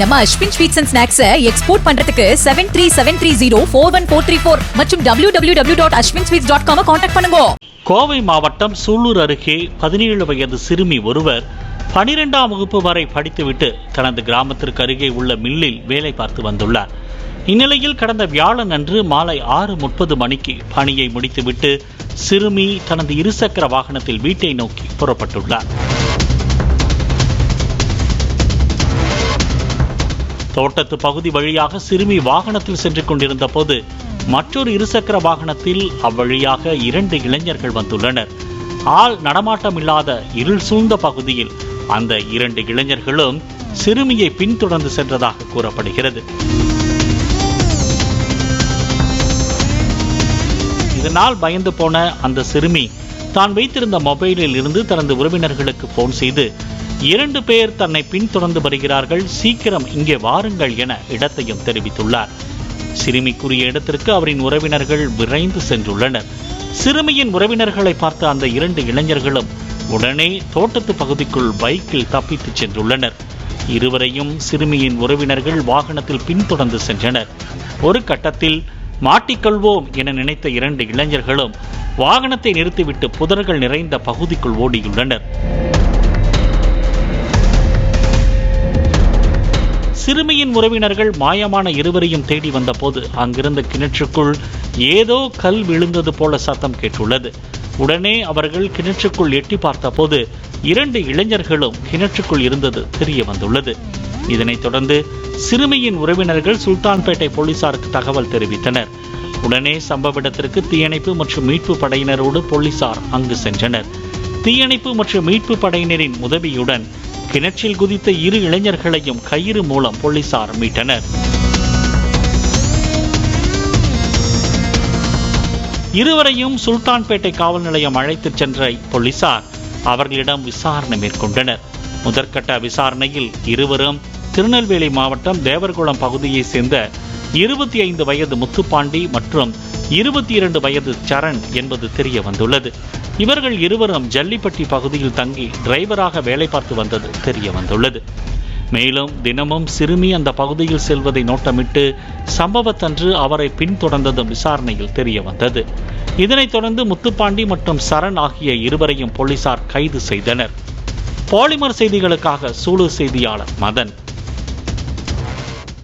நம்ம Ashwin sweets and ஸ்நாக்ஸை export பண்றதுக்கு seven three seven three zero four one four three four மற்றும் W W W dot Ashwin sweets dot com contact பண்ணுங்க. கோவை மாவட்டம் சூலூர் அருகே பதினேழு வயது சிறுமி ஒருவர் பனிரெண்டாம் வகுப்பு வரை படித்துவிட்டு தனது கிராமத்திற்கு அருகே உள்ள மில்லில் வேலை பார்த்து வந்துள்ளார். இந்நிலையில் கடந்த வியாழன் அன்று மாலை ஆறு முப்பது மணிக்கு பணியை முடித்துவிட்டு சிறுமி தனது இருசக்கர வாகனத்தில் வீட்டை நோக்கி புறப்பட்டுள்ளார். தோட்டத்து பகுதி வழியாக சிறுமி வாகனத்தில் சென்று கொண்டிருந்த போது மற்றொரு இருசக்கர வாகனத்தில் அவ்வழியாக இரண்டு இளைஞர்கள் வந்துள்ளனர். ஆள் நடமாட்டம் இல்லாத இருள் சூழ்ந்த பகுதியில் அந்த இரண்டு இளைஞர்களும் சிறுமியை பின்தொடர்ந்து சென்றதாக கூறப்படுகிறது. இதனால் பயந்து போன அந்த சிறுமி தான் வைத்திருந்த மொபைலில் இருந்து தனது உறவினர்களுக்கு போன் செய்து இரண்டு பேர் தன்னை பின்தொடர்ந்து வருகிறார்கள். சீக்கிரம் இங்கே வாருங்கள் என இடத்தையும் தெரிவித்துள்ளார். சிறுமிக்குரிய இடத்திற்கு அவரின் உறவினர்கள் விரைந்து சென்றுள்ளனர். சிறுமியின் உறவினர்களை பார்த்த அந்த இரண்டு இளைஞர்களும் உடனே தோட்டத்து பகுதிக்குள் பைக்கில் தப்பித்துச் சென்றுள்ளனர். இருவரையும் சிறுமியின் உறவினர்கள் வாகனத்தில் பின்தொடர்ந்து சென்றனர். ஒரு கட்டத்தில் மாட்டிக்கொள்வோம் என நினைத்த இரண்டு இளைஞர்களும் வாகனத்தை நிறுத்திவிட்டு புதர்கள் நிறைந்த பகுதிக்குள் ஓடியுள்ளனர். சிறுமியின் உறவினர்கள் மாயமான இருவரையும் தேடி வந்தபோது அங்கிருந்த கிணற்றுக்குள் ஏதோ கல் விழுந்தது போல சத்தம் கேட்டுள்ளது. உடனே அவர்கள் கிணற்றுக்குள் எட்டி பார்த்தபோது இரண்டு இளைஞர்களும் கிணற்றுக்குள் இருந்தது தெரிய வந்துள்ளது. இதனைத் தொடர்ந்து சிறுமியின் உறவினர்கள் சுல்தான்பேட்டை போலீசாருக்கு தகவல் தெரிவித்தனர். உடனே சம்பவ இடத்திற்கு தீயணைப்பு மற்றும் மீட்பு படையினரோடு போலீசார் அங்கு சென்றனர். தீயணைப்பு மற்றும் மீட்பு படையினரின் உதவியுடன் கிணற்றில் குதித்த இரு இளைஞர்களையும் கயிறு மூலம் போலீசார் மீட்டனர். இருவரையும் சுல்தான்பேட்டை காவல் நிலையம் அழைத்துச் சென்ற போலீசார் அவர்களிடம் விசாரணை மேற்கொண்டனர். முதற்கட்ட விசாரணையில் இருவரும் திருநெல்வேலி மாவட்டம் தேவர்குளம் பகுதியைச் சேர்ந்த இருபத்தி ஐந்து வயது முத்துப்பாண்டி மற்றும் இருபத்தி இரண்டு வயது சரண் என்பது தெரிய வந்துள்ளது. இவர்கள் இருவரும் ஜல்லிப்பட்டி பகுதியில் தங்கி டிரைவராக வேலை பார்த்து வந்தது தெரிய வந்துள்ளது மேலும் தினமும் சிறுமி அந்த பகுதியில் செல்வதை நோட்டமிட்டு சம்பவத்தன்று அவரை பின்தொடர்ந்ததும் விசாரணையில் தெரிய வந்தது இதனைத் தொடர்ந்து முத்துப்பாண்டி மற்றும் சரண் ஆகிய இருவரையும் போலீசார் கைது செய்தனர். பாலிமர் செய்திகளுக்காக சூலூர் செய்தியாளர் மதன்.